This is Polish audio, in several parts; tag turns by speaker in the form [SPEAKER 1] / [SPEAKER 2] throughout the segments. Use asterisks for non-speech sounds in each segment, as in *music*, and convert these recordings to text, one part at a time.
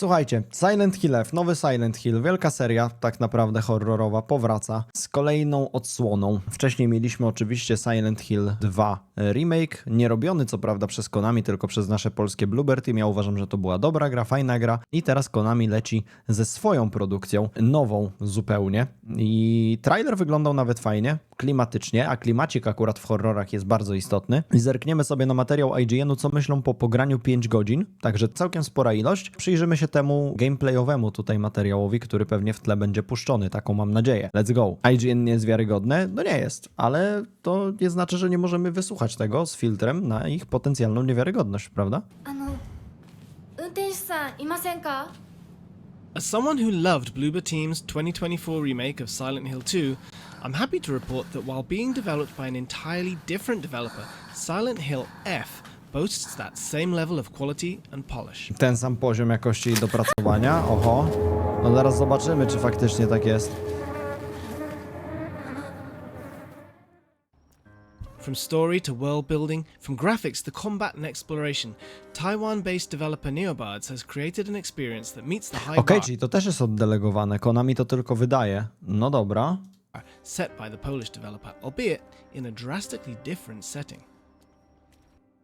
[SPEAKER 1] Słuchajcie, Silent Hill F, nowy Silent Hill, wielka seria, tak naprawdę horrorowa, powraca z kolejną odsłoną. Wcześniej mieliśmy oczywiście Silent Hill 2 remake, nie robiony co prawda przez Konami, tylko przez nasze polskie Bluebird Team. Ja uważam, że to była dobra gra, fajna gra i teraz Konami leci ze swoją produkcją, nową zupełnie i trailer wyglądał nawet fajnie, klimatycznie, a klimacik akurat w horrorach jest bardzo istotny. I zerkniemy sobie na materiał IGN-u, co myślą po pograniu 5 godzin, także całkiem spora ilość. Przyjrzymy się temu gameplayowemu tutaj materiałowi, który pewnie w tle będzie puszczony, taką mam nadzieję. Let's go. IGN nie jest wiarygodne? No nie jest, ale to nie znaczy, że nie możemy wysłuchać tego z filtrem na ich potencjalną niewiarygodność, prawda?
[SPEAKER 2] あの運転手さんいませんか
[SPEAKER 3] As someone who loved Bloober Team's 2024 remake of Silent Hill 2, I'm happy to report that while being developed by an entirely different developer, Silent Hill F boasts that same level of quality and polish.
[SPEAKER 1] Ten sam poziom jakości i dopracowania, oho. No zaraz zobaczymy, czy faktycznie tak jest.
[SPEAKER 3] From story to world building, from graphics to combat and exploration, Taiwan based developer Neobards has created an experience that meets the high
[SPEAKER 1] Okej,
[SPEAKER 3] bar
[SPEAKER 1] czyli to też jest oddelegowane, Konami to tylko wydaje. No dobra.
[SPEAKER 3] set by the Polish developer, albeit in a drastically different setting.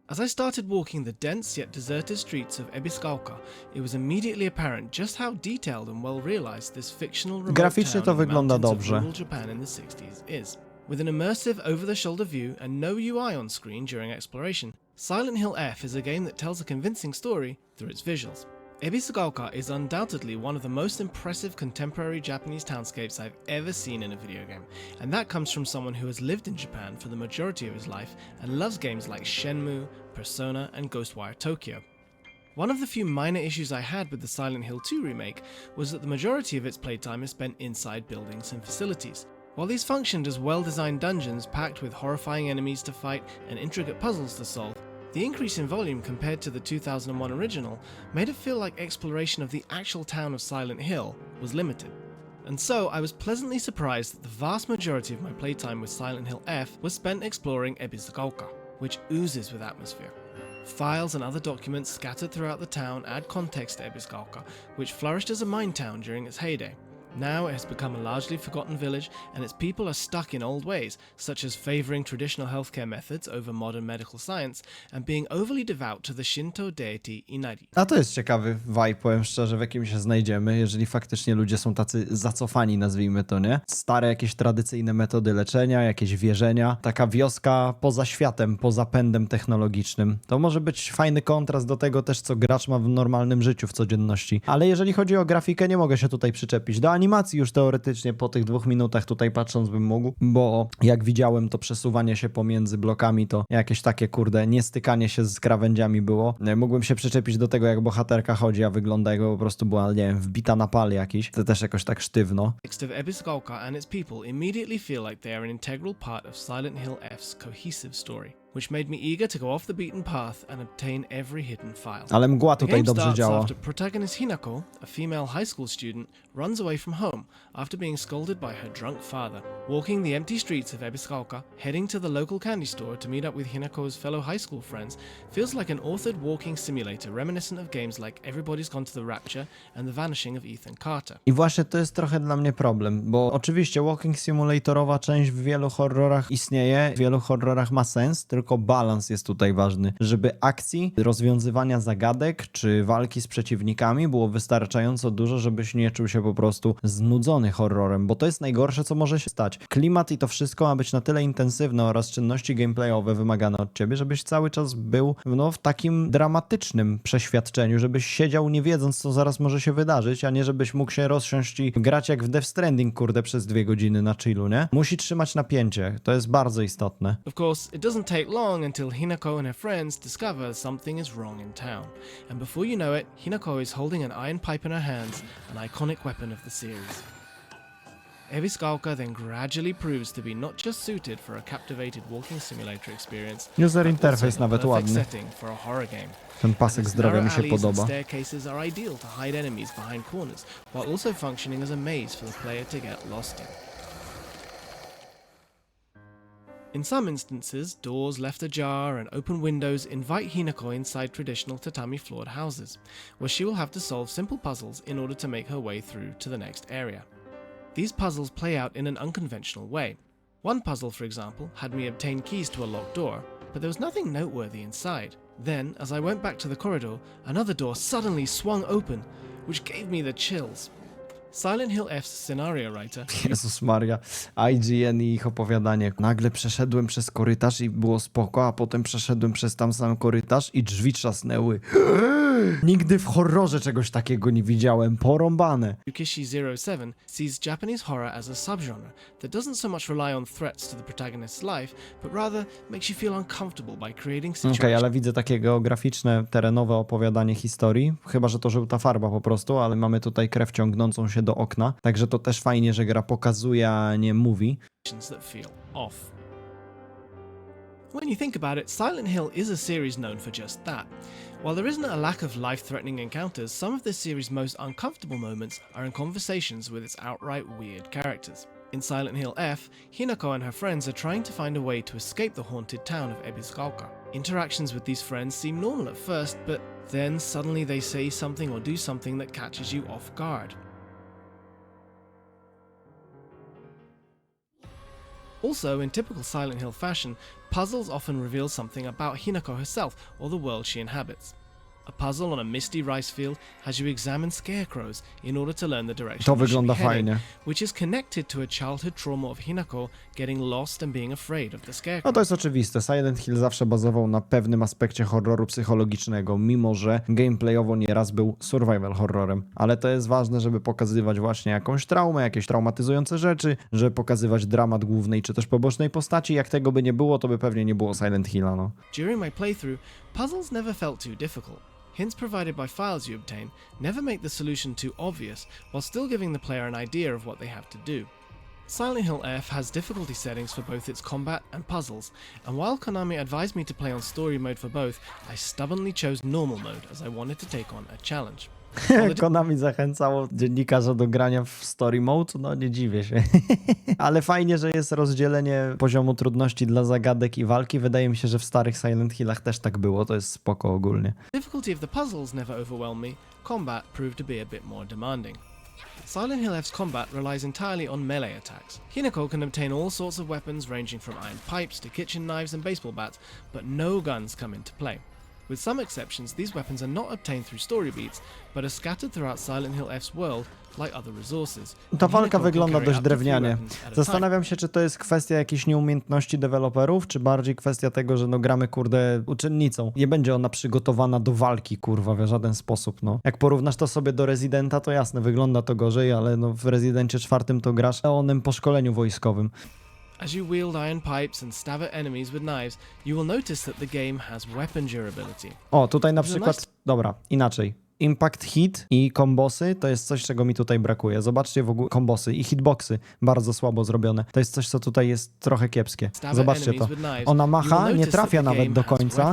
[SPEAKER 3] As I started walking the dense yet deserted streets of Ebiskauka, it was immediately apparent just how detailed and well realized this fictional remote
[SPEAKER 1] Graficznie
[SPEAKER 3] town
[SPEAKER 1] to
[SPEAKER 3] in the
[SPEAKER 1] wygląda
[SPEAKER 3] mountains of
[SPEAKER 1] dobrze.
[SPEAKER 3] rural Japan in the 60s is. With an immersive over-the-shoulder view and no UI on screen during exploration, Silent Hill F is a game that tells a convincing story through its visuals. Ebisugaoka is undoubtedly one of the most impressive contemporary Japanese townscapes I've ever seen in a video game, and that comes from someone who has lived in Japan for the majority of his life and loves games like Shenmue, Persona, and Ghostwire Tokyo. One of the few minor issues I had with the Silent Hill 2 remake was that the majority of its playtime is spent inside buildings and facilities. While these functioned as well designed dungeons packed with horrifying enemies to fight and intricate puzzles to solve, the increase in volume compared to the 2001 original made it feel like exploration of the actual town of Silent Hill was limited. And so I was pleasantly surprised that the vast majority of my playtime with Silent Hill F was spent exploring Ebizagalka, which oozes with atmosphere. Files and other documents scattered throughout the town add context to Ebiskauka, which flourished as a mine town during its heyday. Now it has become a largely forgotten village, and its people are stuck in old ways, such as favoring traditional healthcare methods over modern medical science, and being overly devout to the Shinto deity Inari.
[SPEAKER 1] A to jest ciekawy vibe, powiem szczerze, w jakim się znajdziemy, jeżeli faktycznie ludzie są tacy zacofani, nazwijmy to, nie? Stare jakieś tradycyjne metody leczenia, jakieś wierzenia, taka wioska poza światem, poza pędem technologicznym. To może być fajny kontrast do tego też, co gracz ma w normalnym życiu, w codzienności. Ale jeżeli chodzi o grafikę, nie mogę się tutaj przyczepić. Do animacji już teoretycznie po tych dwóch minutach tutaj patrząc bym mógł, bo jak widziałem to przesuwanie się pomiędzy blokami, to jakieś takie, kurde, niestykanie się z krawędziami było. E, Mógłbym się przyczepić do tego, jak bohaterka chodzi, a wygląda jakby po prostu była, nie wiem, wbita na pal jakiś. To też jakoś tak sztywno.
[SPEAKER 3] Context of Ebiskauka and its people immediately feel like they are an integral part of Silent Hill F's cohesive story, which made me eager to go off the beaten path and obtain every hidden file.
[SPEAKER 1] Ale mgła
[SPEAKER 3] The
[SPEAKER 1] tutaj
[SPEAKER 3] game
[SPEAKER 1] dobrze działa.
[SPEAKER 3] after protagonist Hinako, a female high school student, runs away from home after being scolded by her drunk father. Walking the empty streets of Ebiskauka, heading to the local candy store to meet up with Hinako's fellow high school friends, feels like an authored walking simulator reminiscent of games like Everybody's Gone to the Rapture and The Vanishing of Ethan Carter.
[SPEAKER 1] I właśnie to jest trochę dla mnie problem, bo oczywiście walking simulatorowa część w wielu horrorach istnieje, w wielu horrorach ma sens, tylko balans jest tutaj ważny, żeby akcji, rozwiązywania zagadek czy walki z przeciwnikami było wystarczająco dużo, żebyś nie czuł się po prostu znudzony horrorem, bo to jest najgorsze, co może się stać. Klimat i to wszystko ma być na tyle intensywne oraz czynności gameplayowe wymagane od ciebie, żebyś cały czas był no, w takim dramatycznym przeświadczeniu, żebyś siedział nie wiedząc, co zaraz może się wydarzyć, a nie żebyś mógł się rozsiąść i grać jak w Death Stranding, kurde, przez dwie godziny na chillu, nie? Musi trzymać napięcie, to jest bardzo istotne.
[SPEAKER 3] Of course, it doesn't take long until Hinako and her friends discover something is wrong in town. And before you know it, Hinako is holding an iron pipe in her hands, an iconic weapon of the series. Ebiskauka then gradually proves to be not just suited for a captivated walking simulator experience,
[SPEAKER 1] User
[SPEAKER 3] but
[SPEAKER 1] interface nawet ładny.
[SPEAKER 3] setting for a horror game.
[SPEAKER 1] Ten pasek zdrowia mi się podoba.
[SPEAKER 3] staircases are ideal to hide enemies behind corners, while also functioning as a maze for the player to get lost in. In some instances, doors left ajar and open windows invite Hinako inside traditional tatami floored houses, where she will have to solve simple puzzles in order to make her way through to the next area. These puzzles play out in an unconventional way. One puzzle, for example, had me obtain keys to a locked door, but there was nothing noteworthy inside. Then, as I went back to the corridor, another door suddenly swung open, which gave me the chills. Silent Hill F's scenario writer
[SPEAKER 1] Jezus Maria, IGN i ich opowiadanie. Nagle przeszedłem przez korytarz i było spoko, a potem przeszedłem przez tam sam korytarz i drzwi trzasnęły. *gasps* Nigdy w horrorze czegoś takiego nie widziałem. Porąbane.
[SPEAKER 3] Yukishi07 sees Japanese horror as a subgenre that doesn't so much rely on threats to the protagonist's life, but rather makes you feel uncomfortable by creating
[SPEAKER 1] Okej,
[SPEAKER 3] situations
[SPEAKER 1] ale widzę takie geograficzne, terenowe opowiadanie historii. Chyba, że to żółta farba po prostu, ale mamy tutaj krew ciągnącą się do okna. Także to też fajnie, że gra pokazuje, a nie mówi.
[SPEAKER 3] When you think about it, Silent Hill is a series known for just that. While there isn't a lack of life threatening encounters, some of this series' most uncomfortable moments are in conversations with its outright weird characters. In Silent Hill F, Hinako and her friends are trying to find a way to escape the haunted town of Ebisgalka. Interactions with these friends seem normal at first, but then suddenly they say something or do something that catches you off guard. Also, in typical Silent Hill fashion, puzzles often reveal something about Hinako herself or the world she inhabits. A puzzle on a misty rice field has you examine scarecrows in order to learn the direction
[SPEAKER 1] To wygląda fajnie.
[SPEAKER 3] which is connected to a childhood trauma of Hinako getting lost and being afraid of the
[SPEAKER 1] No
[SPEAKER 3] scarecrow.
[SPEAKER 1] to jest oczywiste. Silent Hill zawsze bazował na pewnym aspekcie horroru psychologicznego, mimo że gameplayowo nieraz był survival horrorem. Ale to jest ważne, żeby pokazywać właśnie jakąś traumę, jakieś traumatyzujące rzeczy, żeby pokazywać dramat głównej czy też pobocznej postaci. Jak tego by nie było, to by pewnie nie było Silent Hilla, no.
[SPEAKER 3] During my playthrough, puzzles never felt too difficult. Hints provided by files you obtain never make the solution too obvious, while still giving the player an idea of what they have to do. Silent Hill F has difficulty settings for both its combat and puzzles, and while Konami advised me to play on story mode for both, I stubbornly chose normal mode as I wanted to take on a challenge. *laughs*
[SPEAKER 1] Konami zachęcało dziennikarza do grania w story mode, no nie dziwię się. *laughs* Ale fajnie, że jest rozdzielenie poziomu trudności dla zagadek i walki. Wydaje mi się, że w starych Silent Hillach też tak było. To jest spoko ogólnie.
[SPEAKER 3] difficulty of the puzzles never overwhelmed me, combat proved to be a bit more demanding. Silent Hill F's combat relies entirely on melee attacks. Hinako can obtain all sorts of weapons ranging from iron pipes to kitchen knives and baseball bats, but no guns come into play. With some exceptions, these weapons are not obtained through story beats, but are scattered throughout Silent Hill F's world like other resources.
[SPEAKER 1] Ta walka wygląda dość drewnianie. Zastanawiam się, czy to jest kwestia jakiejś nieumiejętności deweloperów, czy bardziej kwestia tego, że no gramy, kurde, uczennicą. Nie będzie ona przygotowana do walki, kurwa, w żaden sposób, no. Jak porównasz to sobie do Residenta, to jasne, wygląda to gorzej, ale no w Residencie czwartym to grasz onym po szkoleniu wojskowym.
[SPEAKER 3] As you wield iron pipes and stab at enemies with knives, you will notice that the game has weapon durability.
[SPEAKER 1] O, tutaj na
[SPEAKER 3] Że
[SPEAKER 1] przykład,
[SPEAKER 3] nice.
[SPEAKER 1] dobra, inaczej. Impact hit i kombosy to jest coś, czego mi tutaj brakuje. Zobaczcie w ogóle kombosy i hitboxy bardzo słabo zrobione. To jest coś, co tutaj jest trochę kiepskie. Zobaczcie to. Ona macha, nie trafia nawet do końca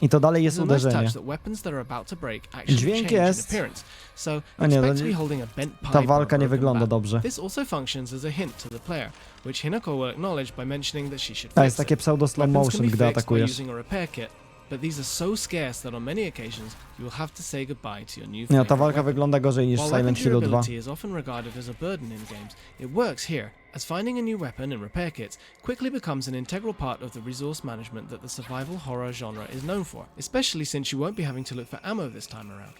[SPEAKER 1] i to dalej jest uderzenie. Dźwięk jest. A nie, Ta walka nie wygląda dobrze.
[SPEAKER 3] To
[SPEAKER 1] jest takie pseudo slow motion, gdy atakujesz.
[SPEAKER 3] Using a repair kit, but these are so scarce that on many occasions you will have to say goodbye to your new
[SPEAKER 1] no, ta walka wygląda gorzej niż
[SPEAKER 3] While weapon
[SPEAKER 1] Silent Hillu 2.
[SPEAKER 3] durability is often regarded as a burden in games, it works here, as finding a new weapon and repair kits quickly becomes an integral part of the resource management that the survival horror genre is known for, especially since you won't be having to look for ammo this time around.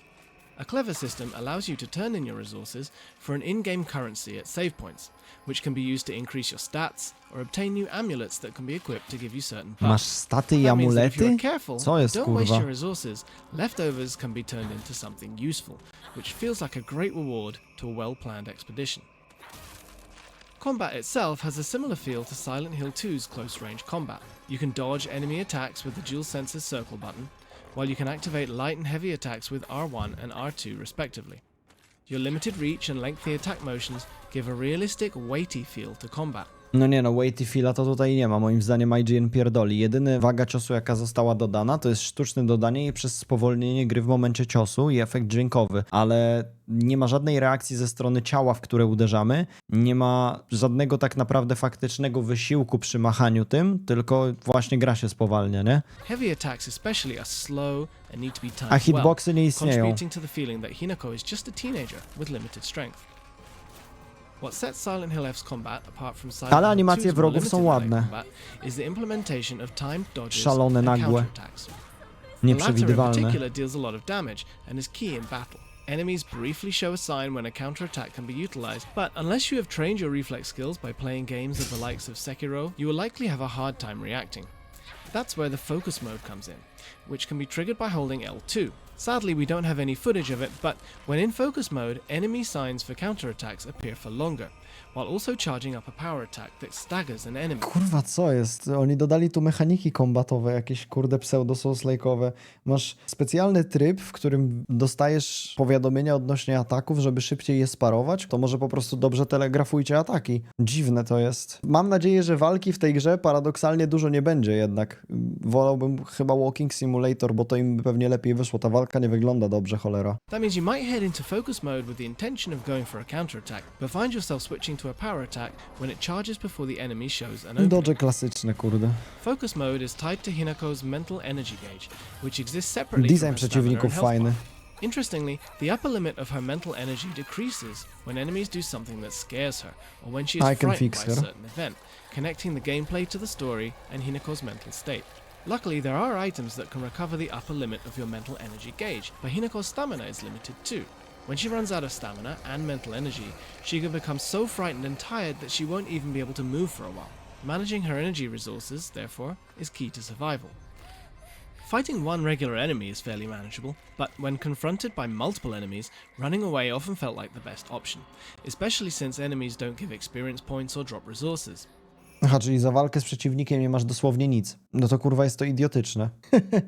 [SPEAKER 3] A clever system allows you to turn in your resources for an in game currency at save points, which can be used to increase your stats or obtain new amulets that can be equipped to give you certain buffs.
[SPEAKER 1] Masz staty i
[SPEAKER 3] That means that if you're careful,
[SPEAKER 1] Co jest,
[SPEAKER 3] don't waste
[SPEAKER 1] kurwa?
[SPEAKER 3] your resources, leftovers can be turned into something useful, which feels like a great reward to a well-planned expedition. Combat itself has a similar feel to Silent Hill 2's close-range combat. You can dodge enemy attacks with the dual senses circle button, while you can activate light and heavy attacks with R1 and R2 respectively. Your limited reach and lengthy attack motions give a realistic, weighty feel to combat.
[SPEAKER 1] No nie no, weighty fila to tutaj nie ma, moim zdaniem IGN pierdoli. Jedyny waga ciosu jaka została dodana to jest sztuczne dodanie i przez spowolnienie gry w momencie ciosu i efekt dźwiękowy, ale nie ma żadnej reakcji ze strony ciała, w które uderzamy, nie ma żadnego tak naprawdę faktycznego wysiłku przy machaniu tym, tylko właśnie gra się spowalnia, nie?
[SPEAKER 3] Heavy attacks especially are slow and need to be timed
[SPEAKER 1] A hitboxy
[SPEAKER 3] well,
[SPEAKER 1] nie istnieją.
[SPEAKER 3] contributing to the feeling that Hinako is just a teenager with limited strength.
[SPEAKER 1] Ale
[SPEAKER 3] Hill
[SPEAKER 1] animacje
[SPEAKER 3] 2's more
[SPEAKER 1] wrogów są ładne.
[SPEAKER 3] melee combat is the implementation of timed dodges
[SPEAKER 1] Szalone,
[SPEAKER 3] and
[SPEAKER 1] nagłe.
[SPEAKER 3] counterattacks. The latter in
[SPEAKER 1] Nieprzewidywalne.
[SPEAKER 3] particular deals a lot of damage and is key in battle. Enemies briefly show a sign when a counterattack can be utilized, but unless you have trained your reflex skills by playing games of the likes of Sekiro, you will likely have a hard time reacting. That's where the focus mode comes in, which can be triggered by holding L2. Sadly, we don't have any footage of it, but when in focus mode, enemy signs for counterattacks appear for longer, while also charging up a power attack that staggers an enemy.
[SPEAKER 1] Kurwa, co jest? Oni dodali tu mechaniki kombatowe, jakieś kurde pseudo souls-like'owe. Masz specjalny tryb, w którym dostajesz powiadomienia odnośnie ataków, żeby szybciej je sparować. To może po prostu dobrze telegrafujcie ataki. Dziwne to jest. Mam nadzieję, że walki w tej grze paradoksalnie dużo nie będzie jednak. Wolałbym chyba Walking Simulator, bo to im pewnie lepiej wyszło. Ta walka nie wygląda dobrze, cholera.
[SPEAKER 3] That means you might head into focus mode with the intention of going for a counterattack, but find yourself switching to a power attack when it charges before the enemy shows an opening.
[SPEAKER 1] Dodge klasyczne, kurde.
[SPEAKER 3] Focus mode is tied to Hinako's mental energy gauge, which exists separately
[SPEAKER 1] Design
[SPEAKER 3] from her stamina
[SPEAKER 1] przeciwników
[SPEAKER 3] health
[SPEAKER 1] fajny.
[SPEAKER 3] bar. Interestingly, the upper limit of her mental energy decreases when enemies do something that scares her, or when she is
[SPEAKER 1] I can
[SPEAKER 3] frightened
[SPEAKER 1] fix
[SPEAKER 3] by a
[SPEAKER 1] her.
[SPEAKER 3] certain event, connecting the gameplay to the story and Hinako's mental state. Luckily, there are items that can recover the upper limit of your mental energy gauge, but Hinako's stamina is limited too. When she runs out of stamina and mental energy, she can become so frightened and tired that she won't even be able to move for a while. Managing her energy resources, therefore, is key to survival. Fighting one regular enemy is fairly manageable, but when confronted by multiple enemies, running away often felt like the best option, especially since enemies don't give experience points or drop resources.
[SPEAKER 1] Aha, czyli za walkę z przeciwnikiem nie masz dosłownie nic. No to kurwa jest to idiotyczne.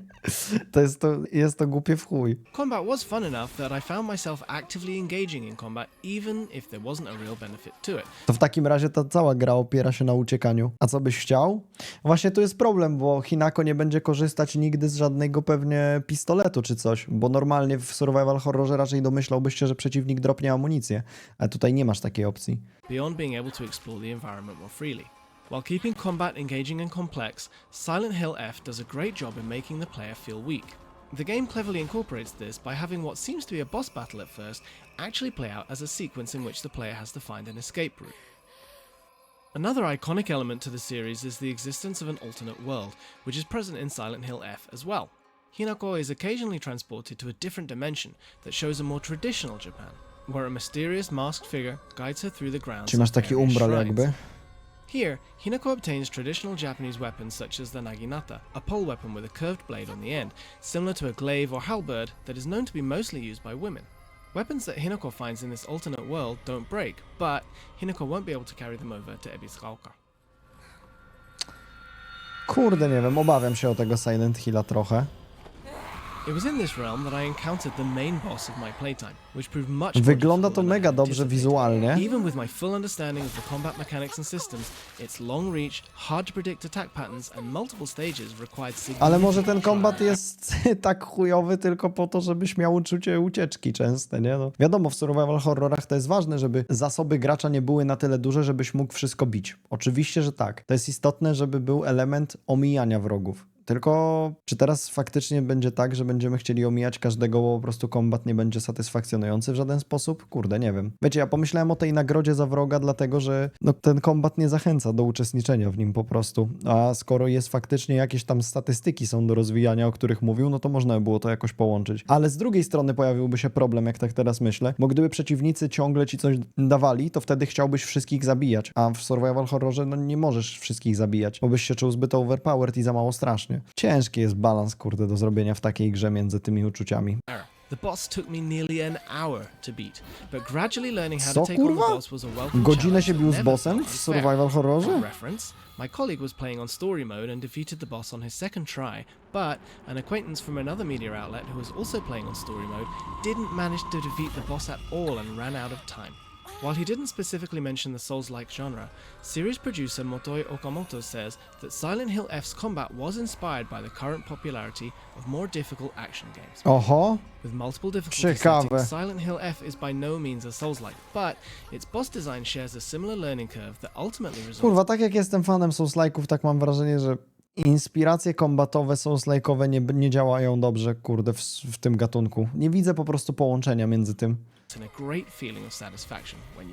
[SPEAKER 1] *laughs* to, jest to jest to głupie w chuj.
[SPEAKER 3] Combat was fun enough that I found myself actively engaging in combat even if there wasn't a real benefit to it.
[SPEAKER 1] To w takim razie ta cała gra opiera się na uciekaniu. A co byś chciał? Właśnie tu jest problem, bo Hinako nie będzie korzystać nigdy z żadnego pewnie pistoletu czy coś, bo normalnie w survival horrorze raczej domyślałbyś się, że przeciwnik dropnie amunicję, a tutaj nie masz takiej opcji.
[SPEAKER 3] beyond being able to explore the environment more freely. While keeping combat engaging and complex, Silent Hill F does a great job in making the player feel weak. The game cleverly incorporates this by having what seems to be a boss battle at first actually play out as a sequence in which the player has to find an escape route. Another iconic element to the series is the existence of an alternate world, which is present in Silent Hill F as well. Hinako is occasionally transported to a different dimension that shows a more traditional Japan, where a mysterious masked figure guides her through the grounds.
[SPEAKER 1] Czy masz taki umbral jakby?
[SPEAKER 3] Here, Hinako obtains traditional Japanese weapons such as the naginata, a pole weapon with a curved blade on the end, similar to a glaive or halberd that is known to be mostly used by women. Weapons that Hinako finds in this alternate world don't break, but Hinako won't be able to carry them over to Ebisugaoka.
[SPEAKER 1] Kurde, nie wiem, obawiam się o tego Silent Hilla trochę. Wygląda to mega dobrze wizualnie.
[SPEAKER 3] Even with my full understanding of the combat mechanics and systems, its long reach, hard to predict attack patterns, and multiple stages required significant
[SPEAKER 1] Ale może ten kombat jest *laughs* tak chujowy tylko po to, żebyś miał uczucie ucieczki częste, nie? No. Wiadomo, w survival horrorach to jest ważne, żeby zasoby gracza nie były na tyle duże, żebyś mógł wszystko bić. Oczywiście, że tak. To jest istotne, żeby był element omijania wrogów. Tylko czy teraz faktycznie będzie tak, że będziemy chcieli omijać każdego, bo po prostu kombat nie będzie satysfakcjonujący w żaden sposób? Kurde, nie wiem. Wiecie, ja pomyślałem o tej nagrodzie za wroga, dlatego że no, ten kombat nie zachęca do uczestniczenia w nim po prostu. A skoro jest faktycznie jakieś tam statystyki są do rozwijania, o których mówił, no to można by było to jakoś połączyć. Ale z drugiej strony pojawiłby się problem, jak tak teraz myślę, bo gdyby przeciwnicy ciągle ci coś dawali, to wtedy chciałbyś wszystkich zabijać. A w survival horrorze no, nie możesz wszystkich zabijać, bo byś się czuł zbyt overpowered i za mało strasznie. Ciężki jest balans, kurde, do zrobienia w takiej grze między tymi uczuciami.
[SPEAKER 3] The boss took me nearly an hour to beat, but gradually learning how
[SPEAKER 1] Co,
[SPEAKER 3] to take on
[SPEAKER 1] kurwa?
[SPEAKER 3] the boss was a welcome
[SPEAKER 1] Godzinę się bił z bossem w survival horrorze?
[SPEAKER 3] Reference, my colleague was playing on story mode and defeated the boss on his second try, but an acquaintance from another media outlet who was also playing on story mode didn't manage to defeat the boss at all and ran out of time. While he didn't specifically mention the Souls like genre, series producer Motoi Okamoto says that Silent Hill F's combat was inspired by the current popularity of more difficult action games.
[SPEAKER 1] Oho,
[SPEAKER 3] With multiple difficulty settings, Silent Hill F is by no means a Souls-like, but its boss design shares a similar learning curve that ultimately results
[SPEAKER 1] kurwa, tak jak jestem fanem Souls-like'ów, tak mam wrażenie, że inspiracje kombatowe Souls-like'owe nie, nie działają dobrze, kurde, w, w tym gatunku. Nie widzę po prostu połączenia między tym.
[SPEAKER 3] in a great feeling of satisfaction when.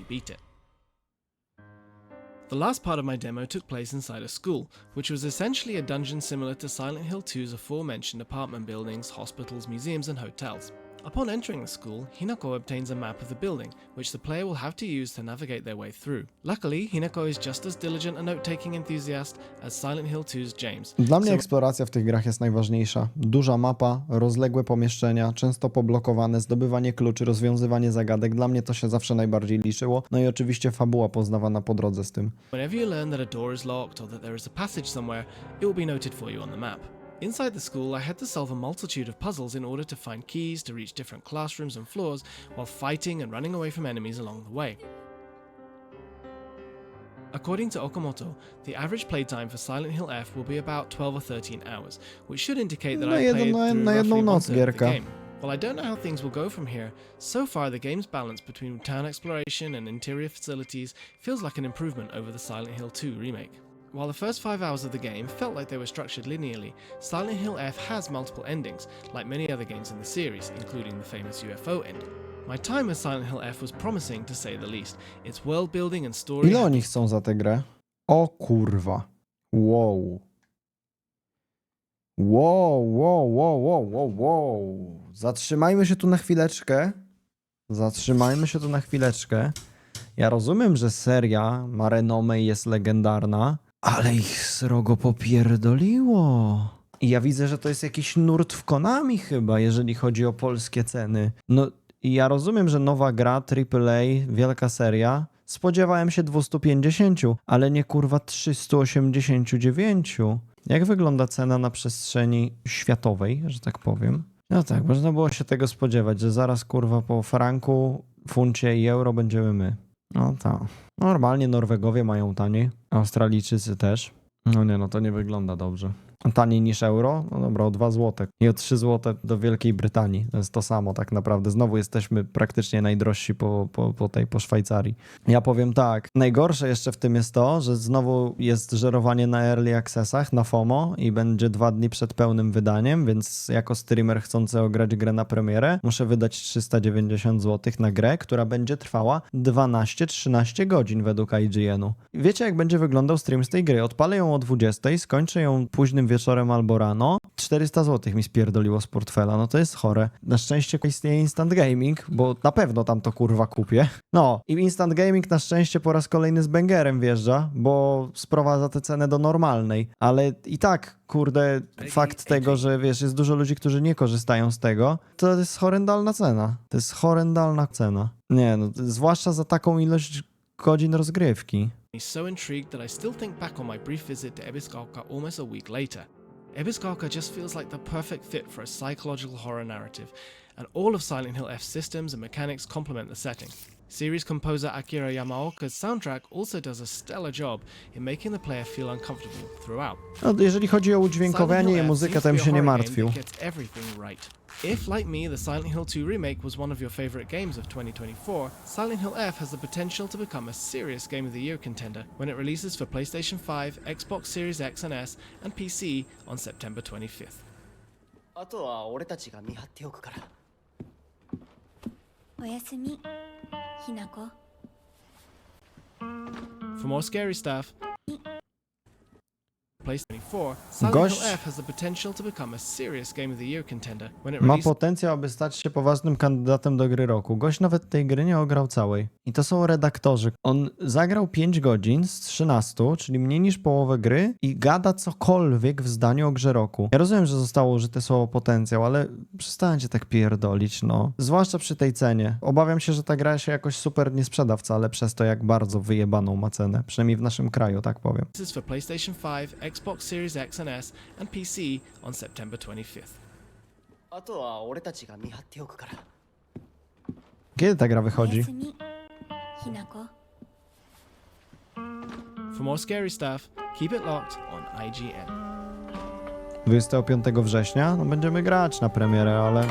[SPEAKER 3] The last part of my demo took place inside a school, which was essentially a dungeon similar to Silent Hill 2's aforementioned apartment buildings, hospitals, museums, and hotels. Upon entering the school, Hinako obtains a map of the building, which the player will have to use to navigate their way through. Luckily, Hinako is just as diligent a note taking enthusiast as Silent Hill 2's James.
[SPEAKER 1] Dla mnie eksploracja w tych grach jest najważniejsza. Duża mapa, rozległe pomieszczenia, często poblokowane, zdobywanie kluczy, rozwiązywanie zagadek. Dla mnie to się zawsze najbardziej liczyło. No i oczywiście fabuła poznawana po drodze z tym.
[SPEAKER 3] Whenever you learn that a door is locked or that there is a passage somewhere, it will be noted for you on the map. Inside the school, I had to solve a multitude of puzzles in order to find keys to reach different classrooms and floors while fighting and running away from enemies along the way. According to Okamoto, the average playtime for Silent Hill F will be about 12 or 13 hours, which should indicate that I played through roughly one third of the game. While I don't know how things will go from here, so far the game's balance between town exploration and interior facilities feels like an improvement over the Silent Hill 2 remake. While the first five hours of the game felt like they were structured linearly, Silent Hill F has multiple endings, like many other games in the series, including the famous UFO ending. My time with Silent Hill F was promising to say the least. Its world building and story
[SPEAKER 1] Ile oni chcą za tę grę? O kurwa. Wow. Wow, wow, wow, wow, wow, wow. Zatrzymajmy się tu na chwileczkę. Zatrzymajmy się tu na chwileczkę. Ja rozumiem, że seria ma renomę i jest legendarna, ale ich srogo popierdoliło. I ja widzę, że to jest jakiś nurt w Konami chyba, jeżeli chodzi o polskie ceny. No i ja rozumiem, że nowa gra AAA, wielka seria, spodziewałem się 250, ale nie kurwa 389. Jak wygląda cena na przestrzeni światowej, że tak powiem? No tak, można było się tego spodziewać, że zaraz kurwa po franku, funcie i euro będziemy my. No tak. Normalnie Norwegowie mają taniej, Australijczycy też. No nie, no to nie wygląda dobrze. Taniej niż euro? No dobra, o 2 zł. I o 3 zł do Wielkiej Brytanii. To jest to samo tak naprawdę. Znowu jesteśmy praktycznie najdrożsi po, po, po tej, po Szwajcarii. Ja powiem tak, najgorsze jeszcze w tym jest to, że znowu jest żerowanie na early accessach, na FOMO i będzie dwa dni przed pełnym wydaniem, więc jako streamer chcący ograć grę na premierę, muszę wydać 390 zł na grę, która będzie trwała 12-13 godzin według IGN-u. Wiecie jak będzie wyglądał stream z tej gry? Odpalę ją o 20, skończę ją późnym wieczorem albo rano. 400 zł mi spierdoliło z portfela, no to jest chore. Na szczęście istnieje Instant Gaming, bo na pewno tam to kurwa kupię. No i Instant Gaming na szczęście po raz kolejny z Bengerem wjeżdża, bo sprowadza tę cenę do normalnej. Ale i tak, kurde, fakt tego, że wiesz, jest dużo ludzi, którzy nie korzystają z tego, to jest horrendalna cena. To jest horrendalna cena. Nie, no, zwłaszcza za taką ilość godzin rozgrywki.
[SPEAKER 3] So intrigued that I still think back on my brief visit to Ebiskalka almost a week later. Ebiskalka just feels like the perfect fit for a psychological horror narrative, and all of Silent Hill F's systems and mechanics complement the setting. Series composer Akira Yamaoka's soundtrack also does a stellar job in making the player feel uncomfortable throughout.
[SPEAKER 1] No, jeżeli chodzi o
[SPEAKER 3] Silent
[SPEAKER 1] udźwiękowienie
[SPEAKER 3] Hill
[SPEAKER 1] i
[SPEAKER 3] F
[SPEAKER 1] muzykę,
[SPEAKER 3] seems
[SPEAKER 1] to
[SPEAKER 3] to
[SPEAKER 1] bym
[SPEAKER 3] be a
[SPEAKER 1] się nie
[SPEAKER 3] horror game
[SPEAKER 1] martwił.
[SPEAKER 3] that gets everything right. If, like me, the Silent Hill 2 remake was one of your favorite games of 2024, Silent Hill F has the potential to become a serious Game of the Year contender when it releases for PlayStation 5, Xbox Series X and S, and PC on September 25th.
[SPEAKER 4] あとは俺たちが見張っておくから
[SPEAKER 2] おやすみ Hinako.
[SPEAKER 3] For more scary stuff,
[SPEAKER 1] Gość- Ma potencjał, aby stać się poważnym kandydatem do gry roku. Gość nawet tej gry nie ograł całej. I to są redaktorzy. On zagrał 5 godzin z 13, czyli mniej niż połowę gry i gada cokolwiek w zdaniu o grze roku. Ja rozumiem, że zostało użyte słowo potencjał, ale przestańcie tak pierdolić, no. Zwłaszcza przy tej cenie. Obawiam się, że ta gra się jakoś super nie sprzeda wcale przez to, jak bardzo wyjebaną ma cenę. Przynajmniej w naszym kraju, tak powiem.
[SPEAKER 3] for PlayStation 5, Xbox Series X and S, and PC on September 25th.
[SPEAKER 4] あとは俺たちが見張っておくから
[SPEAKER 1] Kiedy ta gra
[SPEAKER 2] おや
[SPEAKER 1] wychodzi?
[SPEAKER 2] すみ ひなこ
[SPEAKER 3] For more scary stuff, keep it locked on IGN.
[SPEAKER 1] 25 września? No będziemy grać na premierę, ale...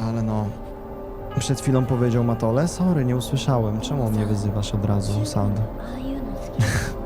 [SPEAKER 1] Ale no... Przed chwilą powiedział Matole, sorry, nie usłyszałem. Czemu mnie wyzywasz od razu, Sad?
[SPEAKER 2] ああいうの好き *laughs*